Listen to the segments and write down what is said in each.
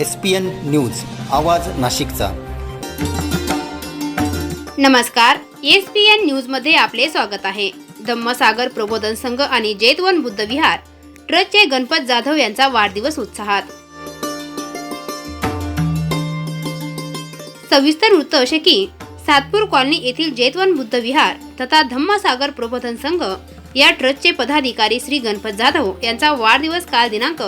S P N news आवाज नाशिकचा. नमस्कार एस पी एन न्यूजमध्ये आपले स्वागत आहे. धम्मसागर प्रबोधन संघ आणि जैतवन बुद्ध विहार ट्रस्टचे गणपत जाधव यांचा वाढदिवस उत्साहात. सविस्तर वृत्त असे की सातपूर कॉलनी येथील जैतवन बुद्ध विहार तथा धम्मसागर प्रबोधन संघ या ट्रस्टचे पदाधिकारी श्री गणपत जाधव यांचा वाढदिवस काल दिनांक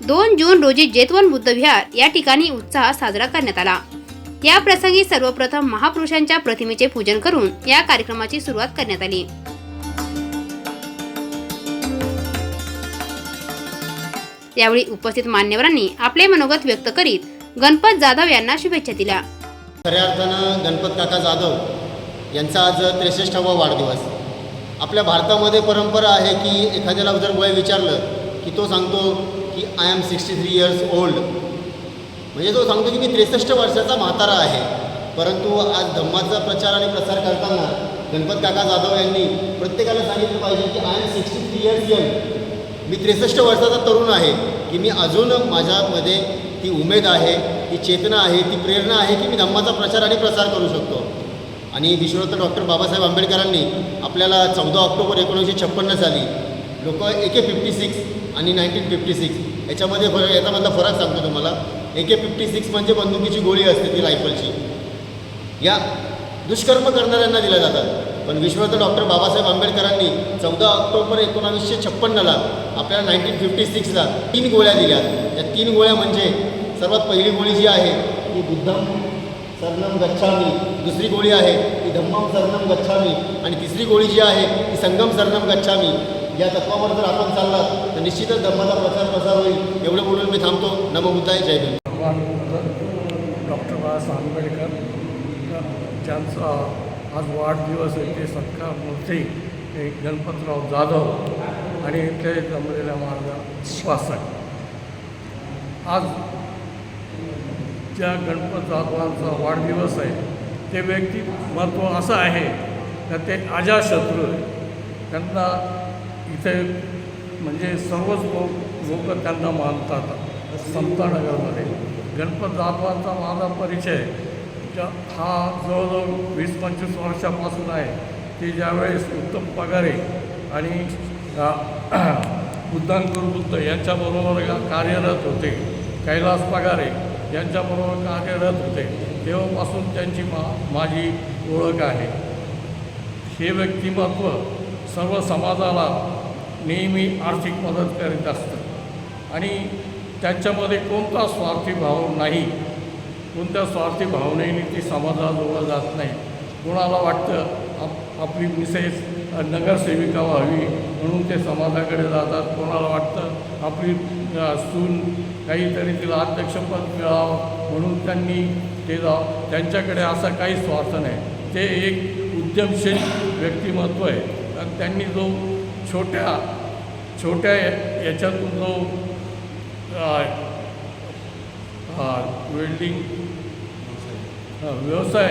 दोन जून रोजी जेतवन बुद्ध विहार या ठिकाणी उत्साहात साजरा करण्यात आला. या प्रसंगी सर्वप्रथम महापुरुषांच्या प्रतिमेचे पूजन करून या कार्यक्रमाची सुरुवात करण्यात आली. यावेळी उपस्थित मान्यवरांनी आपले मनोगत व्यक्त करीत गणपत जाधव यांना शुभेच्छा दिल्या. खऱ्या अर्थानं गणपत काका जाधव यांचा आज त्रेसष्टावा वाढदिवस. आपल्या भारतामध्ये परंपरा आहे की एखाद्याला जर वय विचारलं की तो सांगतो की I am sixty three years old म्हणजे तो सांगतो की मी त्रेसष्ट वर्षाचा म्हातारा आहे. परंतु आज धम्माचा प्रचार आणि प्रसार करताना गणपत काका जाधव यांनी प्रत्येकाला सांगितलं पाहिजे की I am sixty three years young मी त्रेसष्ट वर्षाचा तरुण आहे की मी अजून माझ्यामध्ये ती उमेद आहे ती चेतना आहे ती प्रेरणा आहे की मी धम्माचा प्रचार आणि प्रसार करू शकतो. आणि विश्वरत्न डॉक्टर बाबासाहेब आंबेडकरांनी आपल्याला चौदा ऑक्टोबर एकोणीसशे छप्पन्न साली लोक ए के फिफ्टी सिक्स आणि नाईन्टीन फिफ्टी सिक्स याच्यामध्ये फरक याच्यामधला फरक सांगतो तुम्हाला. ए के फिफ्टी सिक्स म्हणजे बंदुकीची गोळी असते ती रायफलची या दुष्कर्म करणाऱ्यांना दिल्या जातात. पण विश्वरत्न डॉक्टर बाबासाहेब आंबेडकरांनी चौदा ऑक्टोबर एकोणावीसशे छप्पन्नला आपल्याला नाईन्टीन फिफ्टी सिक्सला तीन गोळ्या दिल्या. त्या तीन गोळ्या म्हणजे सर्वात पहिली गोळी जी आहे ती बुद्धम सरनम गच्छामी. दुसरी गोळी आहे ती धम्मम सरनम गच्छामी. आणि तिसरी गोळी जी आहे ती संगम सरनम गच्छामी. या तत्वावर जर आपण चाललात तर निश्चितच धर्माचा प्रचार प्रसार होईल. एवढं बोलून मी थांबतो. नमबुद्धाय जय भीम. भगवान डॉक्टर बाबासाहेब आंबेडकर ज्यांचा आज वाढदिवस आहे ते सत्कार मूर्ती गणपतराव जाधव आणि ते जमलेल्या माझा उपासक. आज ज्या गणपत जाधवांचा वाढदिवस आहे ते व्यक्तिमत्व असं आहे का ते अजाशत्रू आहे त्यांना इथे म्हणजे सर्वच लोक लोक त्यांना मानतात समतानगरमध्ये गणपत दादवांचा माझा परिचय ज्या हा जवळजवळ वीस पंचवीस वर्षापासून आहे. ते ज्यावेळेस उत्तम पगारे आणि अ, बुद्धांकुर बुद्ध यांच्याबरोबर कार्यरत होते कैलास पगारे यांच्याबरोबर कार्यरत होते तेव्हापासून त्यांची मा माझी ओळख आहे. हे व्यक्तिमत्व सर्व समाजाला नेहमी आर्थिक मदत करीत असतं. आणि त्यांच्यामध्ये कोणता स्वार्थी भाव नाही. कोणत्या स्वार्थी भावनेने ती समाजाजवळ जात नाही. कोणाला वाटतं आप आपली मिसेस नगरसेविका व्हावी म्हणून ते समाजाकडे जातात. कोणाला वाटतं आपली सून काहीतरी तिला अध्यक्षपद मिळावं म्हणून त्यांनी ते जावं त्यांच्याकडे असा काही स्वार्थ नाही. ते एक उद्यमशील व्यक्तिमत्व आहे. आणि त्यांनी जो छोट्या छोट्या या- याच्यातून जो वेल्डिंग व्यवसाय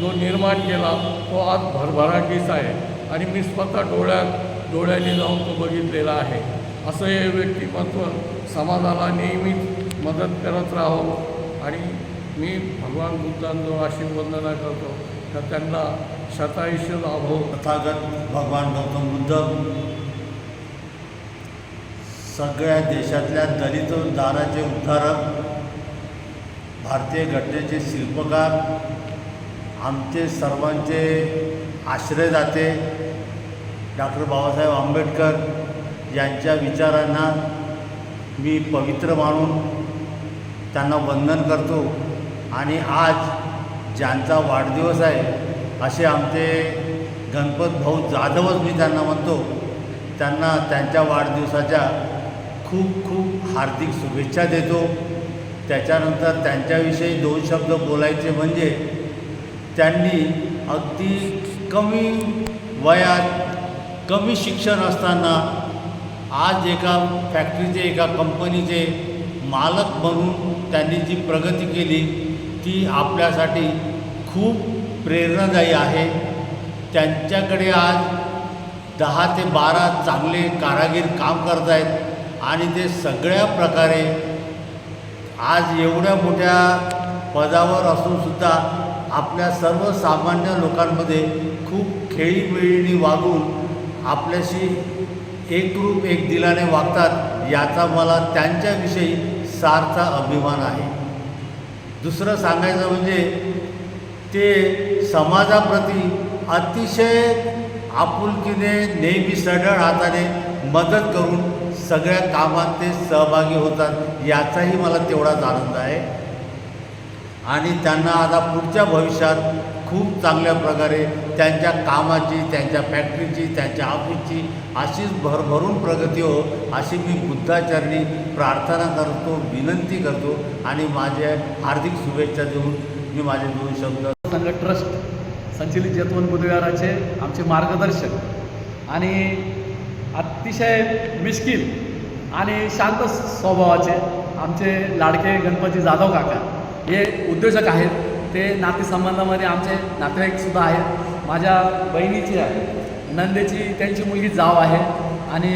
जो निर्माण केला तो आज भरभराटीस आहे. आणि मी स्वतः डोळ्यात डोळ्याने जाऊन तो बघितलेला आहे. असं हे व्यक्तिमत्व समाजाला नेहमीच मदत करत राहावं आणि मी भगवान बुद्धांजवळ अशी वंदना करतो. तर त्यांना शतायुष्य लाभो. तथागत भगवान गौतम बुद्ध सगळ्या देशातल्या दलित दाराचे उद्धारक भारतीय घटनेचे शिल्पकार आमचे सर्वांचे आश्रयदाते डॉक्टर बाबासाहेब आंबेडकर यांच्या विचारांना मी पवित्र मानून त्यांना वंदन करतो. आणि आज ज्यांचा वाढदिवस आहे असे आमचे गणपत भाऊ जाधवच मी त्यांना म्हणतो त्यांना त्यांच्या वाढदिवसाच्या खूप खूप हार्दिक शुभेच्छा देतो. त्याच्यानंतर त्यांच्याविषयी दोन शब्द बोलायचे म्हणजे त्यांनी अगदी कमी वयात कमी शिक्षण असताना आज एका फॅक्टरीचे एका कंपनीचे मालक बनून त्यांनी जी प्रगती केली ती आपल्यासाठी खूप प्रेरणादायी आहे. त्यांच्याकडे आज दहा ते बारा चांगले कारागीर काम करत आहेत आणि ते सगळ्या प्रकारे आज एवढ्या मोठ्या पदावर असूनसुद्धा आपल्या सर्वसामान्य लोकांमध्ये खूप खेळीमेळीने वागून आपल्याशी एकरूप एक दिलाने वागतात याचा मला त्यांच्याविषयी सारचा अभिमान आहे. दुसरं सांगायचं म्हणजे ते समाजाप्रती अतिशय आपुलकीने नेहमी सढळ हाताने मदत करून सगळ्या कामात ते सहभागी होतात याचाही मला तेवढाच आनंद आहे. आणि त्यांना आता पुढच्या भविष्यात खूप चांगल्या प्रकारे त्यांच्या कामाची त्यांच्या फॅक्टरीची त्यांच्या ऑफिसची अशीच भरभरून प्रगती हो अशी मी बुद्धाचरणी प्रार्थना करतो विनंती करतो आणि माझे हार्दिक शुभेच्छा देऊन मी माझे दोन शब्द संघ ट्रस्ट संचलित जतवन बुधविहाराचे आमचे मार्गदर्शक आणि अतिशय मिश्किल आणि शांत स्वभावाचे आमचे लाडके गणपती जाधव काका. हे उद्योजक आहेत. ते नातेसंबंधामध्ये आमचे नातेवाईकसुद्धा आहेत. माझ्या बहिणीची आहे. नंदेची त्यांची मुलगी जाव आहे. आणि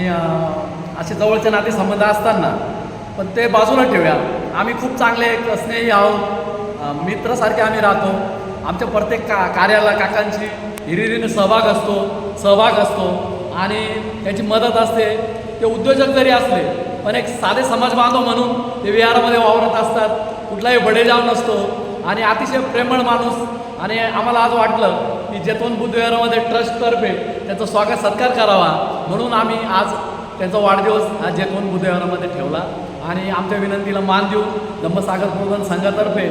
असे जवळचे नातेसंबंध असताना पण ते बाजूला ठेवूया. आम्ही खूप चांगले एक स्नेही आहोत. मित्रासारखे आम्ही राहतो. आमच्या प्रत्येक का कार्याला काकांची हिरिरीने सहभाग असतो सहभाग असतो. आणि त्याची मदत असते. ते उद्योजक जरी असले पण एक साधे समाज बांधव म्हणून ते विहारामध्ये वावरत असतात. कुठलाही बडेजाव नसतो. आणि अतिशय प्रेमळ माणूस. आणि आम्हाला आज वाटलं की जेतवन बुद्धविहारामध्ये ट्रस्टतर्फे त्यांचा स्वागत सत्कार करावा. म्हणून आम्ही आज त्यांचा वाढदिवस आज जेतवन बुद्धविहारामध्ये ठेवला. आणि आमच्या विनंतीला मान देऊन धम्मसागर प्रबोधन संघातर्फे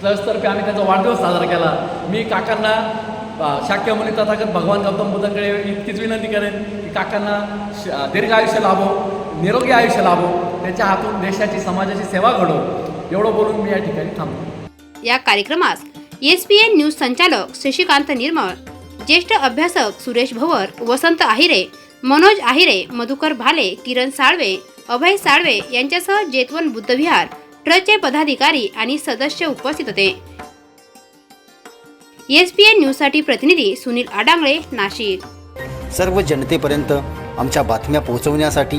ट्रस्टतर्फे आम्ही त्यांचा वाढदिवस साजरा केला. मी काकांना शाक्य मुली तथागत भगवान गौतम बुद्धांकडे इतकीच विनंती करेन की काकांना श- दीर्घ आयुष्य लाभो. निरोगी आयुष्य लाभो त्यांच्या हातून देशाची समाजाची सेवा घडो एवढं बोलून मी या ठिकाणी थांबतो या कार्यक्रमास एस पी एन न्यूज संचालक शशिकांत निर्मळ ज्येष्ठ अभ्यासक सुरेश भवर वसंत आहिरे मनोज आहिरे मधुकर भाले किरण साळवे अभय साळवे यांच्यासह जेतवन बुद्धविहार ट्रस्टचे पदाधिकारी आणि सदस्य उपस्थित होते. एस पी एन न्यूजसाठी प्रतिनिधी सुनील आडांगळे नाशिक. सर्व जनतेपर्यंत आमच्या बातम्या पोहोचवण्यासाठी